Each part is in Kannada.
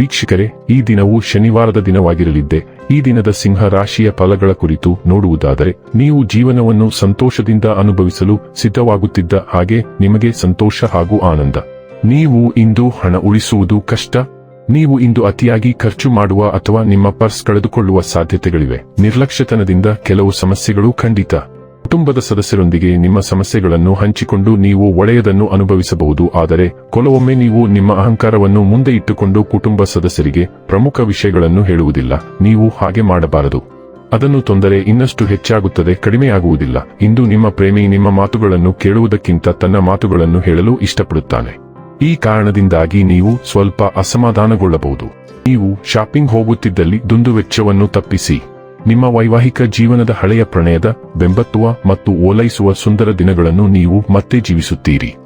ವೀಕ್ಷಕರೇ, ಈ ದಿನವು ಶನಿವಾರದ ದಿನವಾಗಿರಲಿದ್ದೆ. ಈ ದಿನದ ಸಿಂಹ ರಾಶಿಯ ಫಲಗಳ ಕುರಿತು ನೋಡುವುದಾದರೆ, ನೀವು ಜೀವನವನ್ನು ಸಂತೋಷದಿಂದ ಅನುಭವಿಸಲು ಸಿದ್ಧವಾಗುತ್ತಿದ್ದ ಹಾಗೆ ನಿಮಗೆ ಸಂತೋಷ ಹಾಗೂ ಆನಂದ. ನೀವು ಇಂದು ಹಣ ಉಳಿಸುವುದು ಕಷ್ಟ. ನೀವು ಇಂದು ಅತಿಯಾಗಿ ಖರ್ಚು ಮಾಡುವ ಅಥವಾ ನಿಮ್ಮ ಪರ್ಸ್ ಕಳೆದುಕೊಳ್ಳುವ ಸಾಧ್ಯತೆಗಳಿವೆ. ನಿರ್ಲಕ್ಷ್ಯತನದಿಂದ ಕೆಲವು ಸಮಸ್ಯೆಗಳು ಖಂಡಿತ. ಕುಟುಂಬದ ಸದಸ್ಯರೊಂದಿಗೆ ನಿಮ್ಮ ಸಮಸ್ಯೆಗಳನ್ನು ಹಂಚಿಕೊಂಡು ನೀವು ಒಳೆಯದನ್ನು ಅನುಭವಿಸಬಹುದು. ಆದರೆ, ಕೆಲವೊಮ್ಮೆ ನೀವು ನಿಮ್ಮ ಅಹಂಕಾರವನ್ನು ಮುಂದೆ ಇಟ್ಟುಕೊಂಡು ಕುಟುಂಬ ಸದಸ್ಯರಿಗೆ ಪ್ರಮುಖ ವಿಷಯಗಳನ್ನು ಹೇಳುವುದಿಲ್ಲ. ನೀವು ಹಾಗೆ ಮಾಡಬಾರದು. ಅದನ್ನು ತೊಂದರೆ ಇನ್ನಷ್ಟು ಹೆಚ್ಚಾಗುತ್ತದೆ ಕಡಿಮೆಯಾಗುವುದಿಲ್ಲ ಇಂದು ನಿಮ್ಮ ಪ್ರೇಮಿ ನಿಮ್ಮ ಮಾತುಗಳನ್ನು ಕೇಳುವುದಕ್ಕಿಂತ ತನ್ನ ಮಾತುಗಳನ್ನು ಹೇಳಲು ಇಷ್ಟಪಡುತ್ತಾನೆ. ಈ ಕಾರಣದಿಂದಾಗಿ ನೀವು ಸ್ವಲ್ಪ ಅಸಮಾಧಾನಗೊಳ್ಳಬಹುದು. ನೀವು ಶಾಪಿಂಗ್ ಹೋಗುತ್ತಿದ್ದಲ್ಲಿ ದುಂದುವೆಚ್ಚವನ್ನು ತಪ್ಪಿಸಿ. ನಿಮ್ಮ ವೈವಾಹಿಕ ಜೀವನದ ಹಳೆಯ ಪ್ರಣಯದ, ಬೆಂಬತ್ತುವ ಮತ್ತು ಓಲೈಸುವ ಸುಂದರ ದಿನಗಳನ್ನು ನೀವು ಮತ್ತೆ ಜೀವಿಸುತ್ತೀರಿ.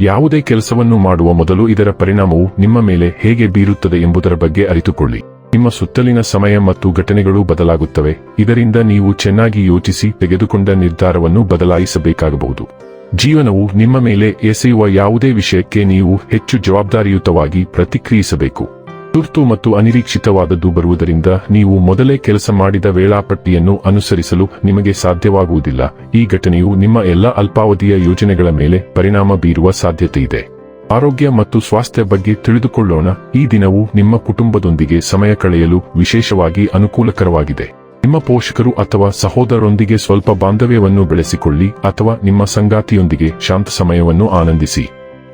ಯಾವುದೇ ಕೆಲಸವನ್ನು ಮಾಡುವ ಮೊದಲು ಇದರ ಪರಿಣಾಮವು ನಿಮ್ಮ ಮೇಲೆ ಹೇಗೆ ಬೀರುತ್ತದೆ ಎಂಬುದರ ಬಗ್ಗೆ ಅರಿತುಕೊಳ್ಳಿ. ನಿಮ್ಮ ಸುತ್ತಲಿನ ಸಮಯ ಮತ್ತು ಘಟನೆಗಳು ಬದಲಾಗುತ್ತವೆ, ಇದರಿಂದ ನೀವು ಚೆನ್ನಾಗಿ ಯೋಚಿಸಿ ತೆಗೆದುಕೊಂಡ ನಿರ್ಧಾರವನ್ನು ಬದಲಾಯಿಸಬೇಕಾಗಬಹುದು. ಜೀವನವು ನಿಮ್ಮ ಮೇಲೆ ಎಸೆಯುವ ಯಾವುದೇ ವಿಷಯಕ್ಕೆ ನೀವು ಹೆಚ್ಚು ಜವಾಬ್ದಾರಿಯುತವಾಗಿ ಪ್ರತಿಕ್ರಿಯಿಸಬೇಕು. ತುರ್ತು ಮತ್ತು ಅನಿರೀಕ್ಷಿತವಾದದ್ದು ಬರುವುದರಿಂದ ನೀವು ಮೊದಲೇ ಕೆಲಸ ಮಾಡಿದ ವೇಳಾಪಟ್ಟಿಯನ್ನು ಅನುಸರಿಸಲು ನಿಮಗೆ ಸಾಧ್ಯವಾಗುವುದಿಲ್ಲ. ಈ ಘಟನೆಯು ನಿಮ್ಮ ಎಲ್ಲ ಅಲ್ಪಾವಧಿಯ ಯೋಜನೆಗಳ ಮೇಲೆ ಪರಿಣಾಮ ಬೀರುವ ಸಾಧ್ಯತೆಯಿದೆ. ಆರೋಗ್ಯ ಮತ್ತು ಸ್ವಾಸ್ಥ್ಯ ಬಗ್ಗೆ ತಿಳಿದುಕೊಳ್ಳೋಣ. ಈ ದಿನವು ನಿಮ್ಮ ಕುಟುಂಬದೊಂದಿಗೆ ಸಮಯ ಕಳೆಯಲು ವಿಶೇಷವಾಗಿ ಅನುಕೂಲಕರವಾಗಿದೆ. ನಿಮ್ಮ ಪೋಷಕರು ಅಥವಾ ಸಹೋದರರೊಂದಿಗೆ ಸ್ವಲ್ಪ ಬಾಂಧವ್ಯವನ್ನು ಬೆಳೆಸಿಕೊಳ್ಳಿ ಅಥವಾ ನಿಮ್ಮ ಸಂಗಾತಿಯೊಂದಿಗೆ ಶಾಂತ ಸಮಯವನ್ನು ಆನಂದಿಸಿ.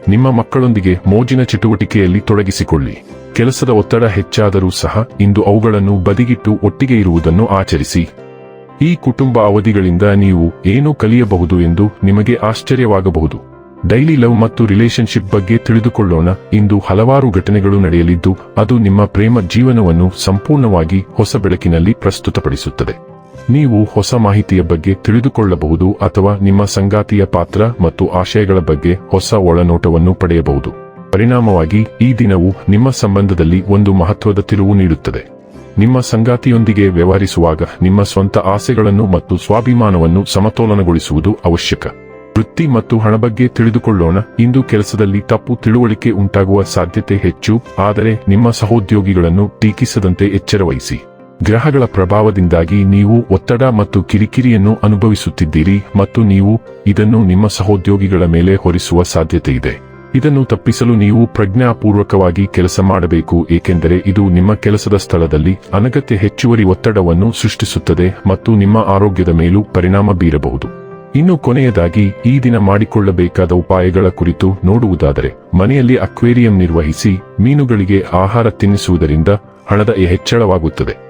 ನಿಮ್ಮ ಮಕ್ಕಳೊಂದಿಗೆ ಮೋಜಿನ ಚಟುವಟಿಕೆಯಲ್ಲಿ ತೊಡಗಿಸಿಕೊಳ್ಳಿ. ಕೆಲಸದ ಒತ್ತಡ ಹೆಚ್ಚಾದರೂ ಸಹ ಇಂದು ಅವುಗಳನ್ನು ಬದಿಗಿಟ್ಟು ಒಟ್ಟಿಗೆ ಇರುವುದನ್ನು ಆಚರಿಸಿ. ಈ ಕುಟುಂಬ ಅವಧಿಗಳಿಂದ ನೀವು ಏನು ಕಲಿಯಬಹುದು ಎಂದು ನಿಮಗೆ ಆಶ್ಚರ್ಯವಾಗಬಹುದು. ಡೈಲಿ ಲವ್ ಮತ್ತು ರಿಲೇಶನ್ಶಿಪ್ ಬಗ್ಗೆ ತಿಳಿದುಕೊಳ್ಳೋಣ. ಇಂದು ಹಲವಾರು ಘಟನೆಗಳು ನಡೆಯಲಿದ್ದು, ಅದು ನಿಮ್ಮ ಪ್ರೇಮ ಜೀವನವನ್ನು ಸಂಪೂರ್ಣವಾಗಿ ಹೊಸ ಬೆಳಕಿನಲ್ಲಿ ಪ್ರಸ್ತುತಪಡಿಸುತ್ತದೆ. ನೀವು ಹೊಸ ಮಾಹಿತಿಯ ಬಗ್ಗೆ ತಿಳಿದುಕೊಳ್ಳಬಹುದು ಅಥವಾ ನಿಮ್ಮ ಸಂಗಾತಿಯ ಪಾತ್ರ ಮತ್ತು ಆಶಯಗಳ ಬಗ್ಗೆ ಹೊಸ ಒಳನೋಟವನ್ನು ಪಡೆಯಬಹುದು. ಪರಿಣಾಮವಾಗಿ, ಈ ದಿನವು ನಿಮ್ಮ ಸಂಬಂಧದಲ್ಲಿ ಒಂದು ಮಹತ್ವದ ತಿರುವು ನೀಡುತ್ತದೆ. ನಿಮ್ಮ ಸಂಗಾತಿಯೊಂದಿಗೆ ವ್ಯವಹರಿಸುವಾಗ ನಿಮ್ಮ ಸ್ವಂತ ಆಸೆಗಳನ್ನು ಮತ್ತು ಸ್ವಾಭಿಮಾನವನ್ನು ಸಮತೋಲನಗೊಳಿಸುವುದು ಅವಶ್ಯಕ. ವೃತ್ತಿ ಮತ್ತು ಹಣ ಬಗ್ಗೆ ತಿಳಿದುಕೊಳ್ಳೋಣ. ಇಂದು ಕೆಲಸದಲ್ಲಿ ತಪ್ಪು ತಿಳುವಳಿಕೆ ಉಂಟಾಗುವ ಸಾಧ್ಯತೆ ಹೆಚ್ಚು, ಆದರೆ ನಿಮ್ಮ ಸಹೋದ್ಯೋಗಿಗಳನ್ನು ಟೀಕಿಸದಂತೆ ಎಚ್ಚರವಹಿಸಿ. ಗ್ರಹಗಳ ಪ್ರಭಾವದಿಂದಾಗಿ ನೀವು ಒತ್ತಡ ಮತ್ತು ಕಿರಿಕಿರಿಯನ್ನು ಅನುಭವಿಸುತ್ತಿದ್ದೀರಿ ಮತ್ತು ನೀವು ಇದನ್ನು ನಿಮ್ಮ ಸಹೋದ್ಯೋಗಿಗಳ ಮೇಲೆ ಹೊರಿಸುವ ಸಾಧ್ಯತೆ ಇದೆ. ಇದನ್ನು ತಪ್ಪಿಸಲು ನೀವು ಪ್ರಜ್ಞಾಪೂರ್ವಕವಾಗಿ ಕೆಲಸ ಮಾಡಬೇಕು, ಏಕೆಂದರೆ ಇದು ನಿಮ್ಮ ಕೆಲಸದ ಸ್ಥಳದಲ್ಲಿ ಅನಗತ್ಯ ಹೆಚ್ಚುವರಿ ಒತ್ತಡವನ್ನು ಸೃಷ್ಟಿಸುತ್ತದೆ ಮತ್ತು ನಿಮ್ಮ ಆರೋಗ್ಯದ ಮೇಲೂ ಪರಿಣಾಮ ಬೀರಬಹುದು. ಇನ್ನು ಕೊನೆಯದಾಗಿ, ಈ ದಿನ ಮಾಡಿಕೊಳ್ಳಬೇಕಾದ ಉಪಾಯಗಳ ಕುರಿತು ನೋಡುವುದಾದರೆ, ಮನೆಯಲ್ಲಿ ಅಕ್ವೇರಿಯಂ ನಿರ್ವಹಿಸಿ, ಮೀನುಗಳಿಗೆ ಆಹಾರ ತಿನ್ನಿಸುವುದರಿಂದ ಹಣದ ಹೆಚ್ಚಳವಾಗುತ್ತದೆ.